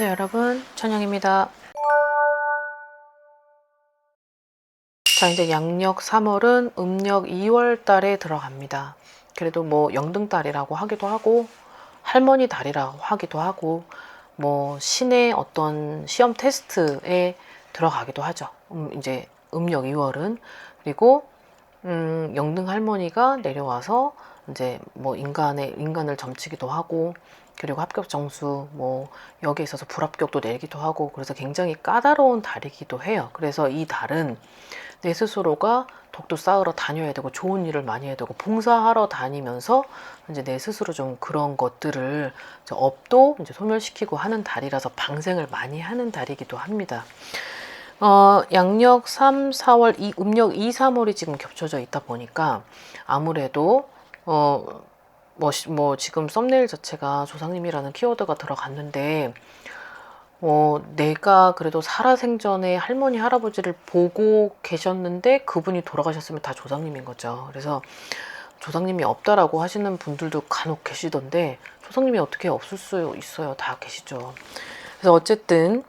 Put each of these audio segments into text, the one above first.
안녕하세요 여러분. 천영입니다. 자 이제 양력 3월은 음력 2월 달에 들어갑니다. 그래도 뭐 영등달이라고 하기도 하고 할머니 달이라고 하기도 하고 뭐 신의 어떤 시험 테스트에 들어가기도 하죠. 음, 이제 음력 2월은. 그리고 음, 영등 할머니가 내려와서 이제 뭐 인간의 인간을 점치기도 하고 그리고 합격 점수 뭐 여기에 있어서 불합격도 내기도 하고 그래서 굉장히 까다로운 달이기도 해요. 그래서 이 달은 내 스스로가 독도 쌓으러 다녀야 되고 좋은 일을 많이 해야 되고 봉사하러 다니면서 이제 내 스스로 좀 그런 것들을 이제 업도 이제 소멸시키고 하는 달이라서 방생을 많이 하는 달이기도 합니다. 어, 양력 3, 4월, 이 음력 2, 3월이 지금 겹쳐져 있다 보니까 아무래도 어, 뭐, 시- 뭐 지금 썸네일 자체가 조상님이라는 키워드가 들어갔는데 어, 내가 그래도 살아생전에 할머니 할아버지를 보고 계셨는데 그분이 돌아가셨으면 다 조상님인 거죠. 그래서 조상님이 없다라고 하시는 분들도 간혹 계시던데 조상님이 어떻게 없을 수 있어요. 다 계시죠. 그래서 어쨌든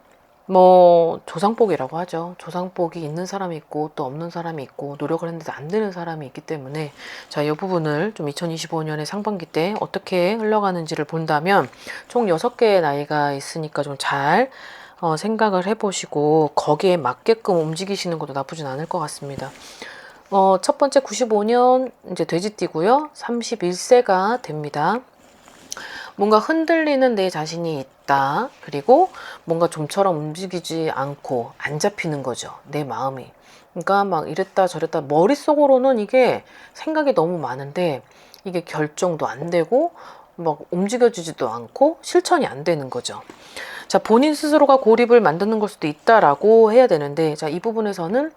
뭐 조상복이라고 하죠. 조상복이 있는 사람이 있고 또 없는 사람이 있고 노력을 했는데 안 되는 사람이 있기 때문에 자, 이 부분을 좀 2025년의 상반기 때 어떻게 흘러가는지를 본다면 총 6개의 나이가 있으니까 좀잘 어, 생각을 해보시고 거기에 맞게끔 움직이시는 것도 나쁘진 않을 것 같습니다. 어, 첫 번째 95년 이제 돼지띠고요. 31세가 됩니다. 뭔가 흔들리는 내 자신이 있다. 그리고 뭔가 좀처럼 움직이지 않고 안 잡히는 거죠. 내 마음이. 그러니까 막 이랬다 저랬다 머릿속으로는 이게 생각이 너무 많은데 이게 결정도 안 되고 막 움직여지지도 않고 실천이 안 되는 거죠. 자, 본인 스스로가 고립을 만드는 걸 수도 있다라고 해야 되는데 자, 이 부분에서는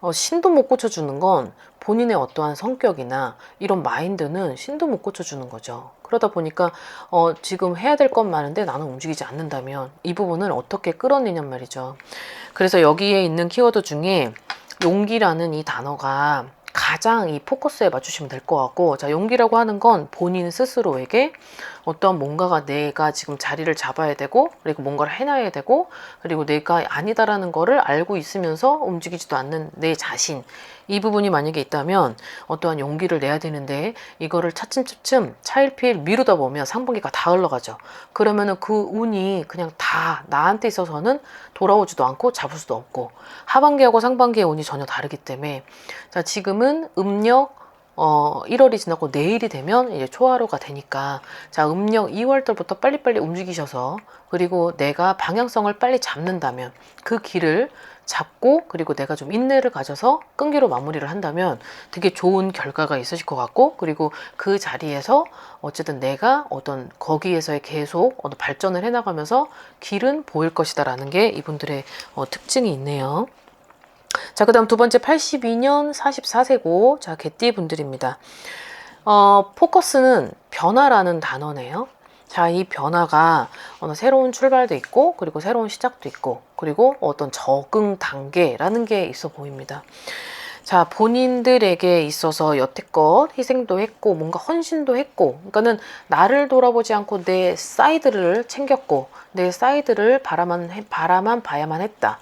어, 신도 못 고쳐주는 건 본인의 어떠한 성격이나 이런 마인드는 신도 못 고쳐주는 거죠. 그러다 보니까 어, 지금 해야 될 건 많은데 나는 움직이지 않는다면 이 부분을 어떻게 끌어내냔 말이죠. 그래서 여기에 있는 키워드 중에 용기라는 이 단어가 가장 이 포커스에 맞추시면 될 것 같고 자 용기라고 하는 건 본인 스스로에게 어떠한 뭔가가 내가 지금 자리를 잡아야 되고 그리고 뭔가를 해놔야 되고 그리고 내가 아니다라는 거를 알고 있으면서 움직이지도 않는 내 자신 이 부분이 만약에 있다면 어떠한 용기를 내야 되는데 이거를 차츰차츰 차일피일 미루다 보면 상반기가 다 흘러가죠. 그러면은 그 운이 그냥 다 나한테 있어서는 돌아오지도 않고 잡을 수도 없고 하반기하고 상반기의 운이 전혀 다르기 때문에 자 지금은 음력 어 1월이 지나고 내일이 되면 이제 초하루가 되니까 자 음력 2월 달부터 빨리빨리 움직이셔서 그리고 내가 방향성을 빨리 잡는다면 그 길을 잡고 그리고 내가 좀 인내를 가져서 끈기로 마무리를 한다면 되게 좋은 결과가 있으실 것 같고 그리고 그 자리에서 어쨌든 내가 어떤 거기에서의 계속 어떤 발전을 해나가면서 길은 보일 것이다라는 게 이분들의 어, 특징이 있네요. 자, 그 다음 두 번째 82년 44세고, 자, 개띠 분들입니다. 어, 포커스는 변화라는 단어네요. 자, 이 변화가 어느 새로운 출발도 있고, 그리고 새로운 시작도 있고, 그리고 어떤 적응 단계라는 게 있어 보입니다. 자, 본인들에게 있어서 여태껏 희생도 했고, 뭔가 헌신도 했고, 그러니까는 나를 돌아보지 않고 내 사이드를 챙겼고, 내 사이드를 바라만, 해- 바라만 봐야만 했다.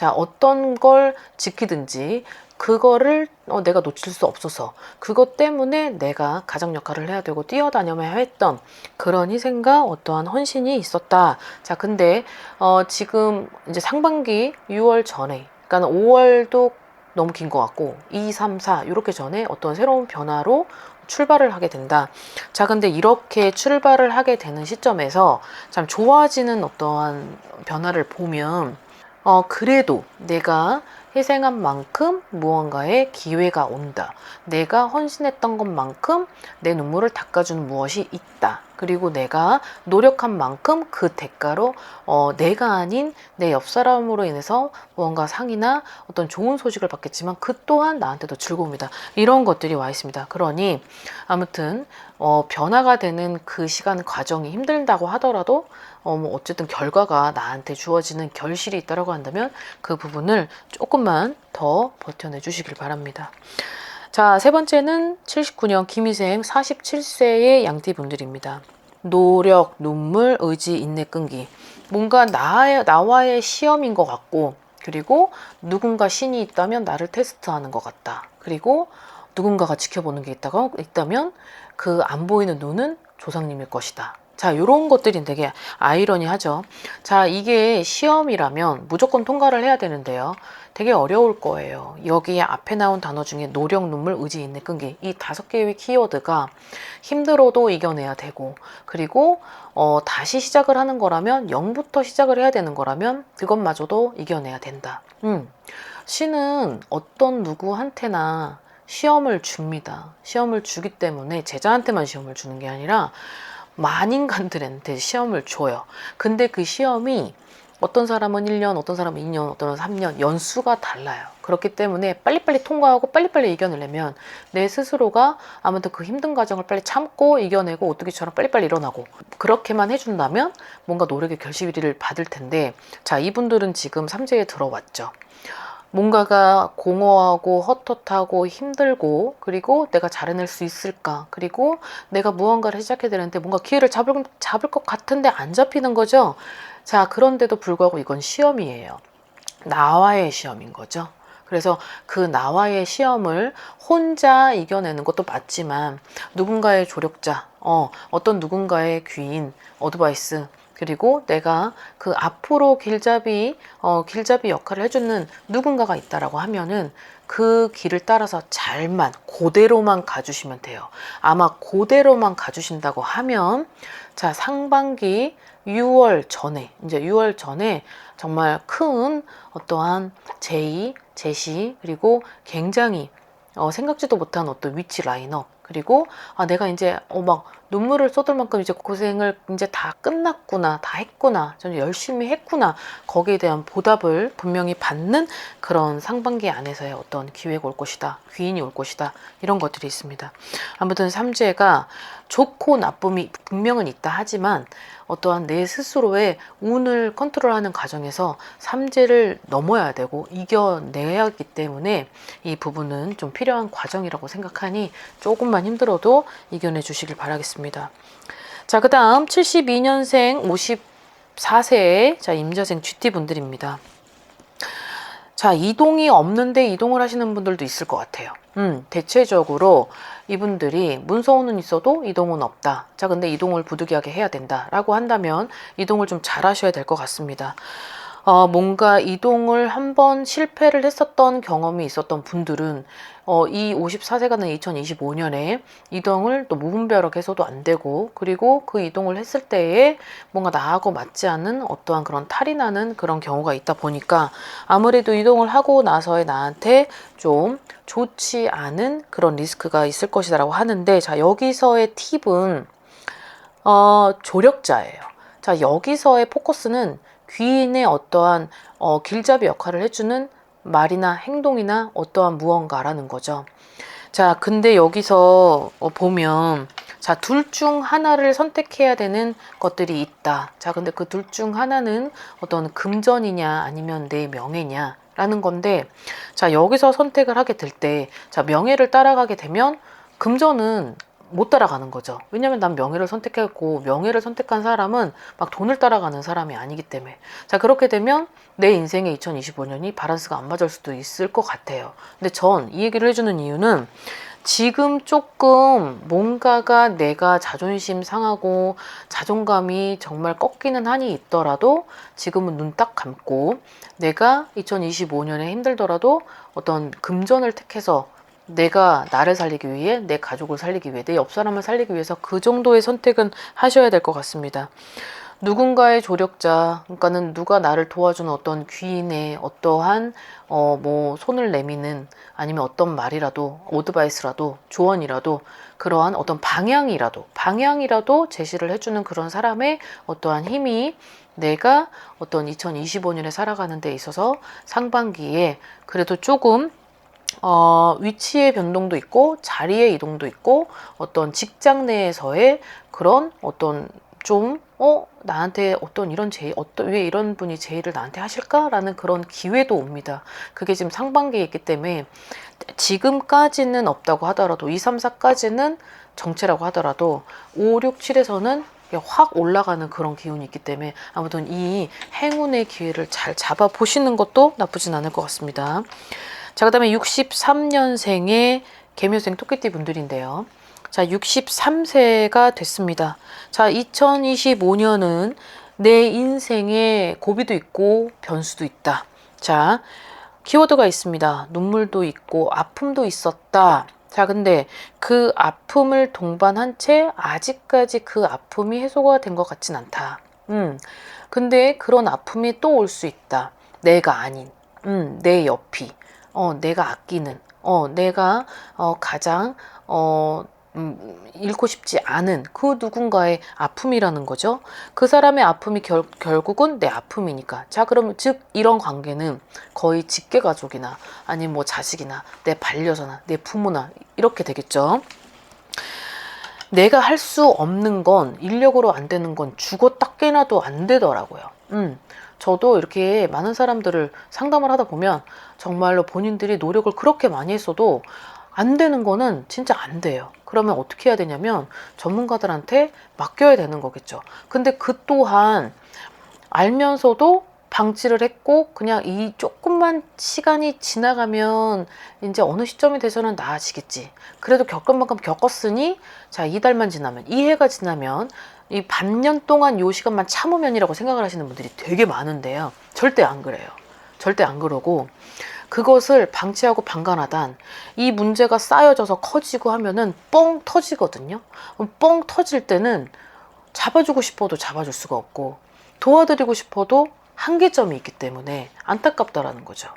자, 어떤 걸 지키든지 그거를 어, 내가 놓칠 수 없어서 그것 때문에 내가 가장 역할을 해야 되고 뛰어다녀야 했던 그런 희생과 어떠한 헌신이 있었다. 자, 근데 어, 지금 이제 상반기 6월 전에, 그러니까 5월도 너무 긴 것 같고 2, 3, 4 이렇게 전에 어떤 새로운 변화로 출발을 하게 된다. 자, 근데 이렇게 출발을 하게 되는 시점에서 참 좋아지는 어떠한 변화를 보면 어, 그래도 내가 희생한 만큼 무언가의 기회가 온다. 내가 헌신했던 것만큼 내 눈물을 닦아주는 무엇이 있다. 그리고 내가 노력한 만큼 그 대가로 어, 내가 아닌 내 옆 사람으로 인해서 무언가 상이나 어떤 좋은 소식을 받겠지만 그 또한 나한테도 즐거움이다. 이런 것들이 와 있습니다. 그러니 아무튼 어, 변화가 되는 그 시간 과정이 힘들다고 하더라도 어, 뭐 어쨌든 결과가 나한테 주어지는 결실이 있다라고 한다면 그 부분을 조금만 더 버텨내 주시길 바랍니다. 자, 세 번째는 79년 김희생 47세의 양띠 분들입니다. 노력, 눈물, 의지, 인내, 끈기. 뭔가 나의, 나와의 시험인 것 같고 그리고 누군가 신이 있다면 나를 테스트하는 것 같다. 그리고 누군가가 지켜보는 게 있다가 있다면 그 안 보이는 눈은 조상님일 것이다. 자, 이런 것들이 되게 아이러니하죠. 자, 이게 시험이라면 무조건 통과를 해야 되는데요. 되게 어려울 거예요. 여기 앞에 나온 단어 중에 노력, 눈물, 의지, 인내, 끈기 이 다섯 개의 키워드가 힘들어도 이겨내야 되고 그리고 어, 다시 시작을 하는 거라면 0부터 시작을 해야 되는 거라면 그것마저도 이겨내야 된다. 음. 신은 어떤 누구한테나 시험을 줍니다. 시험을 주기 때문에 제자한테만 시험을 주는 게 아니라 만인간들한테 시험을 줘요. 근데 그 시험이 어떤 사람은 1년, 어떤 사람은 2년, 어떤 사람은 3년, 연수가 달라요. 그렇기 때문에 빨리빨리 통과하고 빨리빨리 이겨내려면 내 스스로가 아무튼 그 힘든 과정을 빨리 참고 이겨내고 오뚜기처럼 빨리빨리 일어나고 그렇게만 해준다면 뭔가 노력의 결실을 받을 텐데 자, 이분들은 지금 삼재에 들어왔죠. 뭔가가 공허하고 헛헛하고 힘들고 그리고 내가 잘해낼 수 있을까 그리고 내가 무언가를 시작해야 되는데 뭔가 기회를 잡을, 잡을 것 같은데 안 잡히는 거죠 자 그런데도 불구하고 이건 시험이에요. 나와의 시험인 거죠. 그래서 그 나와의 시험을 혼자 이겨내는 것도 맞지만 누군가의 조력자 어, 어떤 누군가의 귀인 어드바이스 그리고 내가 그 앞으로 길잡이 어, 길잡이 역할을 해주는 누군가가 있다라고 하면은 그 길을 따라서 잘만 그대로만 가주시면 돼요. 아마 그대로만 가주신다고 하면 자 상반기 6월 전에 이제 6월 전에 정말 큰 어떠한 제의, 제시 그리고 굉장히 어, 생각지도 못한 어떤 위치 라인업 그리고 아 내가 이제 어 막 눈물을 쏟을 만큼 이제 고생을 이제 다 끝났구나, 다 했구나, 저는 열심히 했구나. 거기에 대한 보답을 분명히 받는 그런 상반기 안에서의 어떤 기회가 올 것이다, 귀인이 올 것이다 이런 것들이 있습니다. 아무튼 삼재가 좋고 나쁨이 분명은 있다 하지만 어떠한 내 스스로의 운을 컨트롤하는 과정에서 삼재를 넘어야 되고 이겨내야 하기 때문에 이 부분은 좀 필요한 과정이라고 생각하니 조금만 힘들어도 이겨내 주시길 바라겠습니다. 자, 그 다음 72년생 54세 자 임자생 GT 분들입니다. 자, 이동이 없는데 이동을 하시는 분들도 있을 것 같아요. 음, 대체적으로 이분들이 문서오는 있어도 이동은 없다. 자, 근데 이동을 부득이하게 해야 된다. 라고 한다면 이동을 좀 잘 하셔야 될 것 같습니다. 어, 뭔가 이동을 한번 실패를 했었던 경험이 있었던 분들은 어, 이 54세가는 2025년에 이동을 또 무분별하게 해서도 안 되고 그리고 그 이동을 했을 때에 뭔가 나하고 맞지 않는 어떠한 그런 탈이 나는 그런 경우가 있다 보니까 아무래도 이동을 하고 나서의 나한테 좀 좋지 않은 그런 리스크가 있을 것이다라고 하는데 자 여기서의 팁은 어, 조력자예요. 자 여기서의 포커스는 귀인의 어떠한 어, 길잡이 역할을 해주는 말이나 행동이나 어떠한 무언가라는 거죠. 자, 근데 여기서 어, 보면 자, 둘 중 하나를 선택해야 되는 것들이 있다. 자, 근데 그 둘 중 하나는 어떤 금전이냐 아니면 내 명예냐 라는 건데 자, 여기서 선택을 하게 될 때 자, 명예를 따라가게 되면 금전은 못 따라가는 거죠. 왜냐면 난 명예를 선택했고 명예를 선택한 사람은 막 돈을 따라가는 사람이 아니기 때문에 자 그렇게 되면 내 인생의 2025년이 바란스가 안 맞을 수도 있을 것 같아요. 근데 전 이 얘기를 해주는 이유는 지금 조금 뭔가가 내가 자존심 상하고 자존감이 정말 꺾이는 한이 있더라도 지금은 눈 딱 감고 내가 2025년에 힘들더라도 어떤 금전을 택해서 내가 나를 살리기 위해 내 가족을 살리기 위해 내 옆 사람을 살리기 위해서 그 정도의 선택은 하셔야 될 것 같습니다. 누군가의 조력자, 그러니까는 누가 나를 도와주는 어떤 귀인의 어떠한 어 뭐 손을 내미는 아니면 어떤 말이라도 오드바이스라도 조언이라도 그러한 어떤 방향이라도 방향이라도 제시를 해주는 그런 사람의 어떠한 힘이 내가 어떤 2025년에 살아가는 데 있어서 상반기에 그래도 조금 어, 위치의 변동도 있고 자리의 이동도 있고 어떤 직장 내에서의 그런 어떤 좀 어, 나한테 어떤 이런 제의, 어떤 왜 이런 분이 제의를 나한테 하실까라는 그런 기회도 옵니다. 그게 지금 상반기에 있기 때문에 지금까지는 없다고 하더라도 2, 3, 4까지는 정체라고 하더라도 5, 6, 7에서는 이게 확 올라가는 그런 기운이 있기 때문에 아무튼 이 행운의 기회를 잘 잡아 보시는 것도 나쁘진 않을 것 같습니다. 자, 그 다음에 63년생의 개묘생 토끼띠 분들인데요. 자, 63세가 됐습니다. 자, 2025년은 내 인생에 고비도 있고 변수도 있다. 자, 키워드가 있습니다. 눈물도 있고 아픔도 있었다. 자, 근데 그 아픔을 동반한 채 아직까지 그 아픔이 해소가 된 것 같진 않다. 음. 근데 그런 아픔이 또 올 수 있다. 내가 아닌, 음, 내 옆이, 어, 내가 아끼는, 어, 내가 어, 가장 어, 음, 잃고 싶지 않은 그 누군가의 아픔이라는 거죠. 그 사람의 아픔이 결, 결국은 내 아픔이니까. 자, 그러면 즉 이런 관계는 거의 직계 가족이나 아니면 뭐 자식이나 내 반려자나 내 부모나 이렇게 되겠죠. 내가 할 수 없는 건 인력으로 안 되는 건 죽었다 깨나도 안 되더라고요. 음. 저도 이렇게 많은 사람들을 상담을 하다 보면 정말로 본인들이 노력을 그렇게 많이 했어도 안 되는 거는 진짜 안 돼요. 그러면 어떻게 해야 되냐면 전문가들한테 맡겨야 되는 거겠죠. 근데 그 또한 알면서도 방치를 했고 그냥 이 조금만 시간이 지나가면 이제 어느 시점이 돼서는 나아지겠지. 그래도 겪은 만큼 겪었으니 자 이달만 지나면 이 해가 지나면 이 반년 동안 요 시간만 참으면이라고 생각을 하시는 분들이 되게 많은데요. 절대 안 그래요. 절대 안 그러고 그것을 방치하고 방관하단 이 문제가 쌓여져서 커지고 하면은 뻥 터지거든요. 뻥 터질 때는 잡아주고 싶어도 잡아줄 수가 없고 도와드리고 싶어도 한계점이 있기 때문에 안타깝다라는 거죠.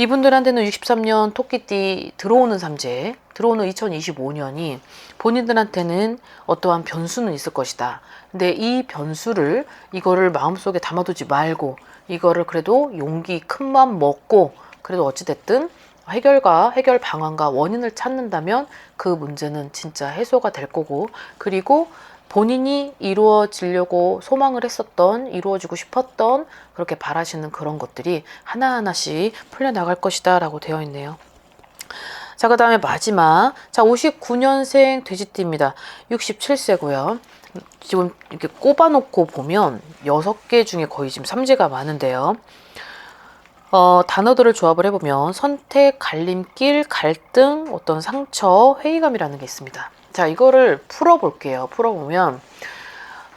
이분들한테는 63년 토끼띠 들어오는 삼재, 들어오는 2025년이 본인들한테는 어떠한 변수는 있을 것이다. 근데 이 변수를 이거를 마음속에 담아두지 말고 이거를 그래도 용기 큰 마음 먹고 그래도 어찌됐든 해결과 해결 방안과 원인을 찾는다면 그 문제는 진짜 해소가 될 거고 그리고 본인이 이루어지려고 소망을 했었던 이루어지고 싶었던 그렇게 바라시는 그런 것들이 하나하나씩 풀려나갈 것이다 라고 되어 있네요. 자, 그 다음에 마지막. 자, 59년생 돼지띠입니다. 67세고요. 지금 이렇게 꼽아놓고 보면 6개 중에 거의 지금 삼재가 많은데요. 어, 단어들을 조합을 해보면 선택, 갈림길, 갈등, 어떤 상처, 회의감이라는 게 있습니다. 자, 이거를 풀어볼게요. 풀어보면,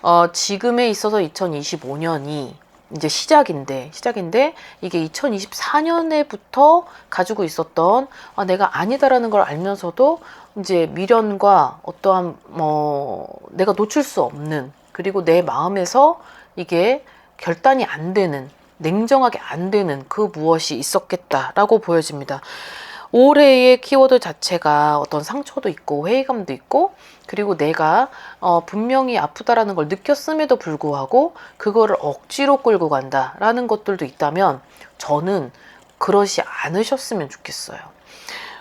어, 지금에 있어서 2025년이 이제 시작인데, 시작인데, 이게 2024년에부터 가지고 있었던, 아, 내가 아니다라는 걸 알면서도 이제 미련과 어떠한, 뭐, 내가 놓칠 수 없는, 그리고 내 마음에서 이게 결단이 안 되는, 냉정하게 안 되는 그 무엇이 있었겠다라고 보여집니다. 올해의 키워드 자체가 어떤 상처도 있고 회의감도 있고 그리고 내가 어, 분명히 아프다라는 걸 느꼈음에도 불구하고 그거를 억지로 끌고 간다라는 것들도 있다면 저는 그러지 않으셨으면 좋겠어요.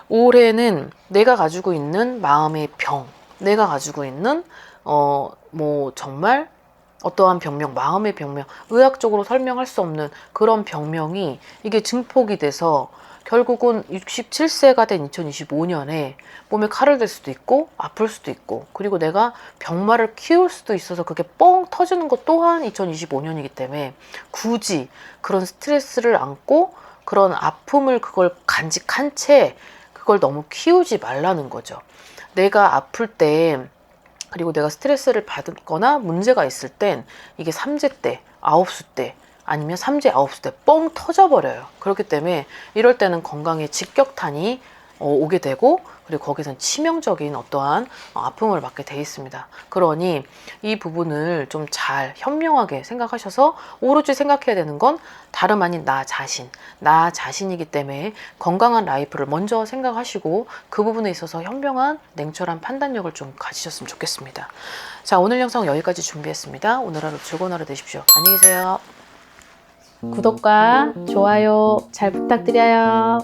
올해는 내가 가지고 있는 마음의 병, 내가 가지고 있는 어 뭐 정말 어떠한 병명, 마음의 병명, 의학적으로 설명할 수 없는 그런 병명이 이게 증폭이 돼서 결국은 67세가 된 2025년에 몸에 칼을 댈 수도 있고 아플 수도 있고 그리고 내가 병마를 키울 수도 있어서 그게 뻥 터지는 것 또한 2025년이기 때문에 굳이 그런 스트레스를 안고 그런 아픔을 그걸 간직한 채 그걸 너무 키우지 말라는 거죠. 내가 아플 때 그리고 내가 스트레스를 받거나 문제가 있을 땐 이게 삼재 때, 아홉 수 때 아니면 삼재 아홉수 때 뻥 터져버려요. 그렇기 때문에 이럴 때는 건강에 직격탄이 어, 오게 되고 그리고 거기선 치명적인 어떠한 아픔을 받게 돼 있습니다. 그러니 이 부분을 좀 잘 현명하게 생각하셔서 오로지 생각해야 되는 건 다름 아닌 나 자신, 나 자신이기 때문에 건강한 라이프를 먼저 생각하시고 그 부분에 있어서 현명한 냉철한 판단력을 좀 가지셨으면 좋겠습니다. 자, 오늘 영상 여기까지 준비했습니다. 오늘 하루 즐거운 하루 되십시오. 안녕히 계세요. 구독과 좋아요 잘 부탁드려요.